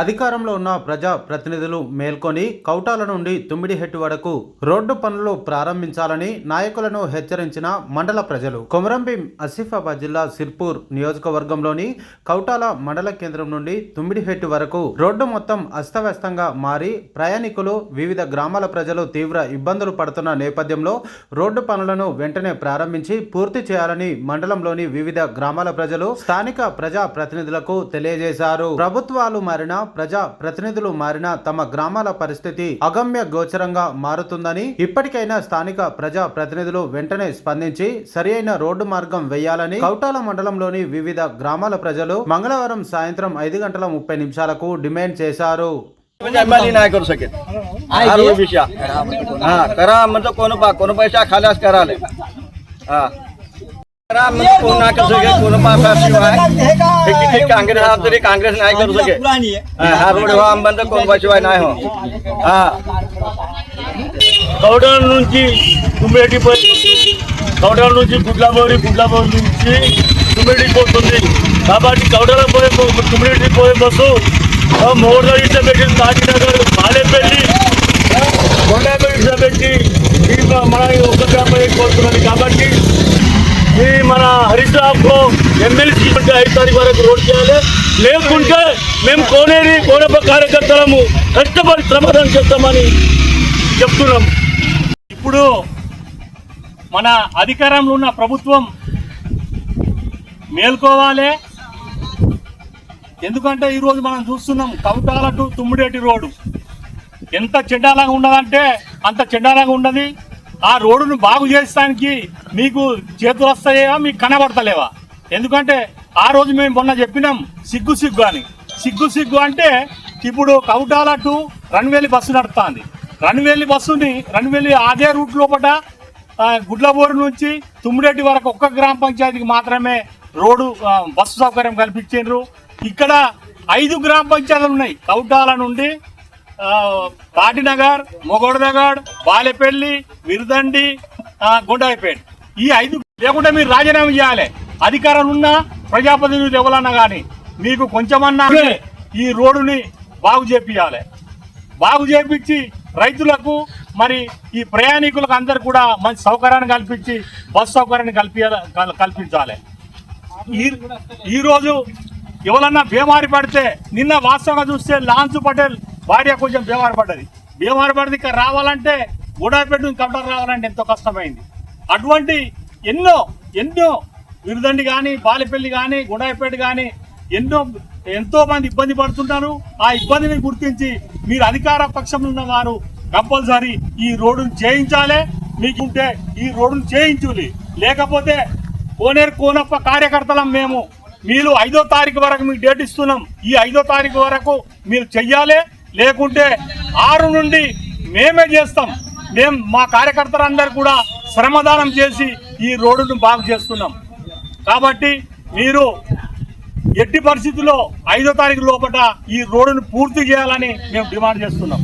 అధికారంలో ఉన్న ప్రజా ప్రతినిధులు మేల్కొని కౌటాల నుండి తుమ్మిడిహెట్టు వరకు రోడ్డు పనులు ప్రారంభించాలని నాయకులను హెచ్చరించిన మండల ప్రజలు. కొమరంభీం ఆసిఫాబాద్ జిల్లా సిర్పూర్ నియోజకవర్గంలోని కౌటాల మండల కేంద్రం నుండి తుమ్మిడిహెట్టు వరకు రోడ్డు మొత్తం అస్తవ్యస్తంగా మారి ప్రయాణికులు వివిధ గ్రామాల ప్రజలు తీవ్ర ఇబ్బందులు పడుతున్న నేపథ్యంలో రోడ్డు పనులను వెంటనే ప్రారంభించి పూర్తి చేయాలని మండలంలోని వివిధ గ్రామాల ప్రజలు స్థానిక ప్రజా ప్రతినిధులకు తెలియజేశారు. ప్రభుత్వాలు మారిన ప్రజా ప్రతినిధులు మారినా తమ గ్రామాల పరిస్థితి అగమ్య గోచరంగా మారుతుందని ఇప్పటికైనా స్థానిక ప్రజా ప్రతినిధులు వెంటనే స్పందించి సరి అయిన రోడ్డు మార్గం వేయాలని కౌటాల మండలంలోని వివిధ గ్రామాల ప్రజలు మంగళవారం సాయంత్రం ఐదు గంటల ముప్పై నిమిషాలకు డిమాండ్ చేశారు म्हणजे अंबानी नाही करू शकेल हा रोज विषय हा करा म्हणतो कोण पा कोण पैसा खाल्यास कराले हा करा म्हणजे कोण नाही करू शकेल कोण पाशिवाय हे किती काँग्रेस हा तरी काँग्रेस नाही करू शकेल हा, हा रोड व्हा अंबान कोण पाशिवाय नाही हो हा కౌడాల నుంచి తుమ్మేటి కౌడాల నుంచి గుడ్లబోరి గుడ్లబోరి నుంచి తుమ్మేటి పోతుంది కాబట్టి కౌడాల పోయే తుమ్మేటి పోయే బస్సు మోడలో ఇట్లా పెట్టి కాకినగర్ బాలేపల్లి కొండపల్లి ఇట్లా పెట్టి ఈ మన ఒక గ్రామం కోరుతున్నది కాబట్టి ఈ మన ఎమ్మెల్సీ ఐదు తారీఖు వరకు రోడ్ చేయాలి. లేకుంటే మేము కోనేరి కోనప్ప కార్యకర్తలము కష్టపడి శ్రమదానం చేస్తామని చెప్తున్నాం. ఇప్పుడు మన అధికారంలో ఉన్న ప్రభుత్వం మేల్కోవాలి. ఎందుకంటే ఈరోజు మనం చూస్తున్నాం కవితాల టు తుమ్మిడేటి రోడ్డు. ఎంత చెడ్డాలంగా ఉన్నదంటే అంత చెడ్డాలంగా ఉన్నది. ఆ రోడ్డును బాగు చేసడానికి మీకు చేతులు వస్తాయేవా మీకు కనబడతలేవా? ఎందుకంటే ఆ రోజు మేము మొన్న చెప్పినాం సిగ్గు సిగ్గు అని. సిగ్గు సిగ్గు అంటే ఇప్పుడు కౌటాల టు రన్వేలి బస్సు నడుస్తుంది రన్వేలి బస్సుని రన్వేలి అదే రూట్ లోపల గుడ్లబోరు నుంచి తుమ్మిరెడ్డి వరకు ఒక్క గ్రామ పంచాయతీకి మాత్రమే రోడ్డు బస్సు సౌకర్యం కల్పించారు ఇక్కడ ఐదు గ్రామ పంచాయతీలు ఉన్నాయి కౌటాల నుండి ఆ, పాటినగర్ మొగోడనగర్ బాలెపల్లి విరుదండి గుండాయిపేట. ఈ ఐదు లేకుంటే మీరు రాజీనామా చేయాలి అధికారం ఉన్న ప్రజాప్రతినిధులు ఎవరన్నా కానీ మీకు కొంచెమన్నా ఈ రోడ్డుని బాగు చేపియాలి బాగు చేపించి రైతులకు మరి ఈ ప్రయాణికులకు అందరు కూడా మంచి సౌకర్యాన్ని కల్పించి బస్ సౌకర్యాన్ని కల్పించాలి కల్- కల్పించాలి. ఈ ఈ రోజు ఎవరన్నా బీమారి పడితే నిన్న వాస్తవంగా చూస్తే లాన్స్ పటేల్ భార్య కొంచెం బీమారి పడ్డది. ఇక్కడ రావాలంటే గూడాపేట నుంచి కౌంటర్ రావాలంటే ఎంతో కష్టమైంది. అటువంటి ఎన్నో ఎన్నో విరుదండి కానీ బాలిపల్లి కానీ గుడాయిపేట కానీ ఎన్నో ఎంతో మంది ఇబ్బంది పడుతుంటారు ఆ ఇబ్బందిని గుర్తించి మీరు అధికార పక్షంలో ఉన్న వారు కంపల్సరీ ఈ రోడ్డును చేయించాలి. మీకుంటే ఈ రోడ్డును చేయించులి. లేకపోతే కోనేరు కోనప్ప కార్యకర్తలం మేము మీరు ఐదో తారీఖు వరకు మీకు డేట్ ఇస్తున్నాం. ఈ ఐదో తారీఖు వరకు మీరు చెయ్యాలి. లేకుంటే ఆరు నుండి మేమే చేస్తాం. మేము మా కార్యకర్తలందరూ కూడా శ్రమదానం చేసి ఈ రోడ్డును బాగు చేస్తున్నాం. కాబట్టి మీరు ఎట్టి పరిస్థితుల్లో ఐదో తారీఖు లోపల ఈ రోడ్డును పూర్తి చేయాలని మేము డిమాండ్ చేస్తున్నాం.